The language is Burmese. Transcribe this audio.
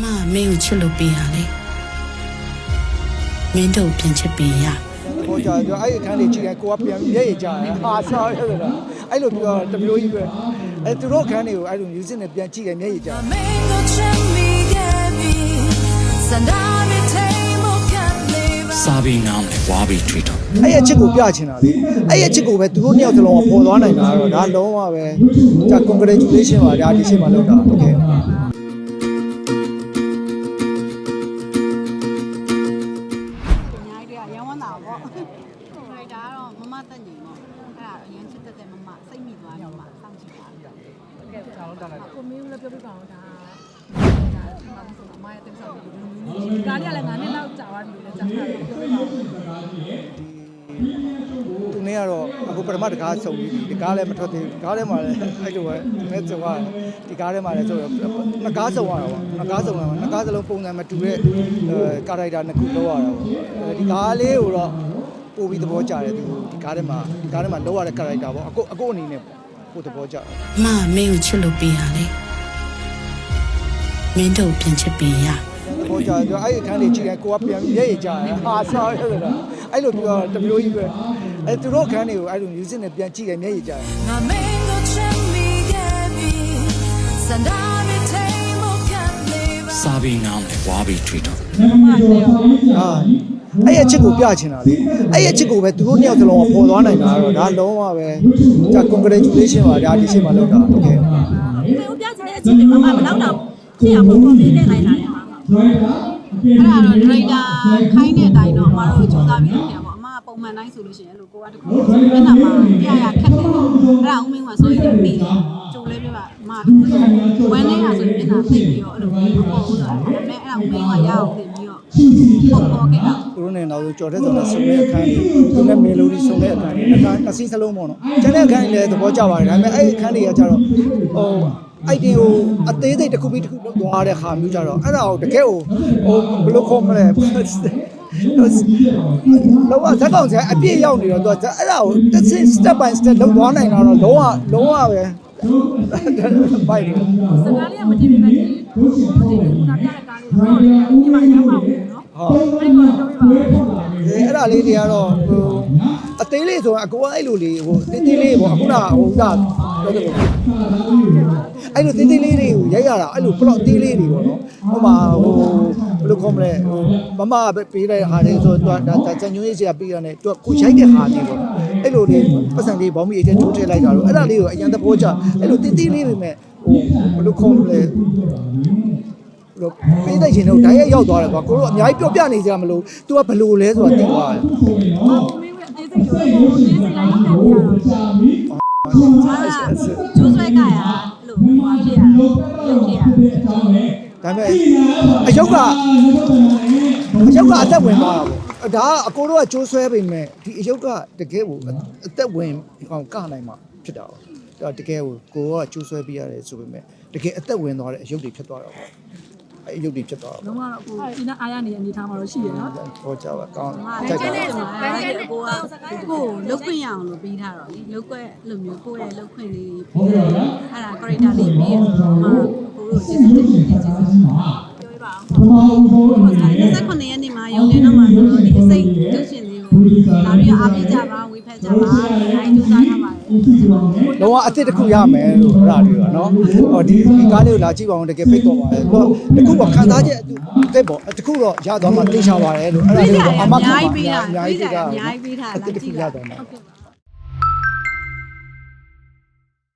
မမင်းကိုချစ်လို့ပေးရလေမင်းတို့ပြန်ချစ်ပေးရပေါ်ကြတော့အဲ့အခန်းလေးကြည့်ရင်ကိုကပြန်ပြီးရဲရကြတယ်ဟာဆောင်းရတယ်လားအဲ့လိုပြောတမျိုးကြီးပဲအဲ့သူတို့အခန်းလေးကိုအဲ့လို music နဲ့ပြန်ကြည့်တယ်မျက်ရည်ကြတယ်စာပေနောင်နဲ့ဝါပေထွေးတော့အဲ့ရချစ်ကိုပြချင်တာလေအဲ့ရချစ်ကိုပဲသူတို့နှစ်ယောက်သလုံးကပေါ်သွားနိုင်တာတော့ဒါလုံးဝပဲဒါ congratulation ပါဒါဒီချိန်မှာလောက်တာတကယ် ကတော့မမတက်ညီပေါ့အဲ့ဒါအရင်ချစ်တတ်တဲ့မမစိတ်မိသွားတယ်မမစောင့်ကြည့်ပါကဲကျွန်တော်တို့တက်လိုက်ကိုမင်းလည်းပြောပြပါအောင်ဒါဒါဒီမှာဆိုအမရဲ့တင်ဆောင်ပြီးဒီကားလေးကလည်းငါနဲ့လောက်ကြာသွားပြီလေကြာတာပြောပြပါဦးသူနဲ့ကတော့အခုပထမတကားဆုံပြီးဒီကားလည်းမထွက်သေးဘူးကားထဲမှာလည်းအဲ့လိုပဲသူနဲ့ဆုံရတယ်ဒီကားထဲမှာလည်းဆိုတော့နှစ်ကားဆုံရတာပေါ့နှစ်ကားဆုံရမှာနှစ်ကားစလုံးပုံစံမတူတဲ့ကာရိုက်တာနှစ်ခုလောက်ရတာပေါ့ဒီကားလေးကိုတော့ပို့ပြီးသဘောကျတယ်သူဒီ ကားထဲမှာဒီကားထဲမှာလောက်ရတဲ့ကာရိုက်တာပေါ့အခုအခုအနေနဲ့ပို့သဘောကျတယ်မမင်းကိုချစ်လို့ပေးရလေမင်းတို့ပြန်ချစ်ပေးရဟိုကြာကြာအဲ့ဒီအခန်းလေးကြည့်ရင်ကိုကပြန်မျက်ရည်ကျတယ်ဟာဆောက်ရတယ်လားအဲ့လိုပြောတမျိုးကြီးပဲအဲ့သူတို့အခန်းလေးကိုအဲ့လို music နဲ့ပြန်ကြည့်ရင်မျက်ရည်ကျတယ် My mango chimney gabi Sandari table can live စားပြီးနောင်းတယ်ဝါပြီးထွေးတော့ ဟာ အဲ့ရဲ့အချစ်ကိုပြချင်တာလေအဲ့ရဲ့အချစ်ကိုပဲသူတို့နှစ်ယောက်စလုံးကပေါ်သွားနိုင်တာတော့ဒါလုံးဝပဲဒါ congratulation ပါဒါဒီချိန်မှာလောက်တာဟုတ်ကဲ့ကိုပြချင်တဲ့အချစ်တွေမှာမလောက်တော့ဖြစ်အောင်ပုံပုံလေးနဲ့လိုက်လာတယ်မှာအဲ့ဒါတော့ rider ခိုင်းတဲ့အတိုင်းတော့အမတို့စူးစမ်းပြီးနေတာပေါ့အမကပုံမှန်တိုင်းဆိုလို့ရှိရင်အဲ့လိုကိုကတခုမျက်နှာမှာပြရခက်တယ်အဲ့ဒါဥမင်းကဆိုရင်ပြီးတယ်ကြုံလဲပြပါအမကဝမ်းနေတာဆိုရင်မျက်နှာသိပြီးတော့အဲ့လိုပေါ့ဆိုတော့ဒါပေမဲ့အဲ့ဒါဥမင်းကရအောင်သိ ပြီးတော့ပုံပေါ်ခဲ့တာသူတို့နဲ့နောက်ဆုံးကြော်တဲ့ဆောင်နဲ့ဆုံတဲ့အခန်းလေးသူနဲ့မေလိုဒီဆုံတဲ့အခန်းလေးနှစ်ခါနှစ်စီးစလုံးပေါ့နော်ကျန်တဲ့အခန်းလေးလည်းသဘောကျပါတယ်ဒါပေမဲ့အဲ့ဒီအခန်းလေးကကျတော့ဟိုအိုက်တင်ကိုအသေးစိတ်တစ်ခုပြီးတစ်ခုလုပ်သွားတဲ့ခါမျိုးကြတော့အဲ့ဒါကိုတကယ်ကိုဟိုဘယ်လိုခေါ်မလဲလောကဇက်ကောင်ဆရာအပြည့်ရောက်နေတော့သူကအဲ့ဒါကိုတစ်စ step by step လုပ်သွားနိုင်တာတော့လုံးဝလုံးဝပဲပိုက်တယ်စကားလေးကမတင်ပြမဲ့ဒီခုနပြတဲ့ကားလေးတော့ဒီမှာရမှာပေါ့နော်ဟုတ် အဲ့ဒီကတော့ပြောပြပါဦးအဲအဲ့ဒါလေးတွေကတော့ဟိုအသေးလေးဆိုရင်အကူကအဲ့လိုလေးဟိုတင်းတင်းလေးပေါ့အခုနဟိုကပြောတယ်ပေါ့အဲ့လိုတင်းတင်းလေးတွေကိုရိုက်ရတာအဲ့လိုပလော့သေးလေးတွေပေါ့နော်ဟိုမှာဟိုဘယ်လိုခေါ်မလဲဟိုမမပေးတဲ့ဟာတွေဆိုတော့ဒါဒါချန်ညွှန်းရေးစရာပေးရတယ်သူကကိုရိုက်တဲ့ဟာတွေပေါ့အဲ့လိုလေးပတ်စံလေးဘောင်းမီအကျထိုးထည့်လိုက်တာတော့အဲ့ဒါလေးကိုအရင်သဘောကျအဲ့လိုတင်းတင်းလေးတွေမဲ့ဟိုဘယ်လိုခေါ်မလဲ လို့ပေးတဲ့ရင်တော့ဓာတ်ရိုက်ရောက်သွားတယ်ကွာကိုတို့အများကြီးပြောပြနေကြမလို့ तू ကဘယ်လိုလဲဆိုတာသိသွားတယ်ပုံလေးကအသေးစိတ်ပြောပုံလေးစီလိုက်လုပ်နေရတာကျိုးဆွဲကြရအဲ့လိုဟိုဖြစ်ရရုပ်ဖြစ်ရဒါပေမဲ့အယုတ်ကအယုတ်ကအသက်ဝင်သွားတာပေါ့ဒါကအကိုတို့ကကြိုးဆွဲပေမဲ့ဒီအယုတ်ကတကယ်ကိုအသက်ဝင်ဒီကောင်ကနိုင်မှာဖြစ်တာပေါ့ဒါတကယ်ကိုကိုကကြိုးဆွဲပြရတယ်ဆိုပေမဲ့တကယ်အသက်ဝင်သွားတဲ့အယုတ်တွေဖြစ်သွားတာပေါ့ အဲအယုတ်တွေဖြစ်သွားတာလုံးဝတော့အခုဒီနာအားရနေတဲ့အနေထားမှာတော့ရှိရနော်ပေါ့ဟောကြပါကောင်းအမကြိုက်ကျပါန်တဲ့ဆိုဘန်းရဲ့ကိုကကိုလုတ်ခွင့်ရအောင်လို့ပြီးထားတော့လေလုတ်ခွင့်လိုမျိုးကိုရဲ့လုတ်ခွင့်လေးပြီးအဲ့ဒါ character လေးပြီးရအမကိုတို့ကျေးဇူးတင်တယ်ကျေးဇူးပြောပြပါအောင် လုံးဝအစ်စ်တစ်ခုရမယ်လို့အဲ့ဒါလေးပါနော်ဟောဒီဒီကားလေးကိုလာကြည့်ပါအောင်တကယ်ဖိတ်တော်ပါတယ်ဟောတစ်ခုပေါ့ခံစားချက်အစ်ပေါ့တစ်ခုတော့ရသွားမှသိချပါတယ်လို့အဲ့ဒါလေးကိုအမအများကြီးပေးတာအများကြီးပေးတာအများကြီးပေးတာအစ်စ်တစ်ခုရလာကြည့်သွားပါမှာဟုတ်ကဲ့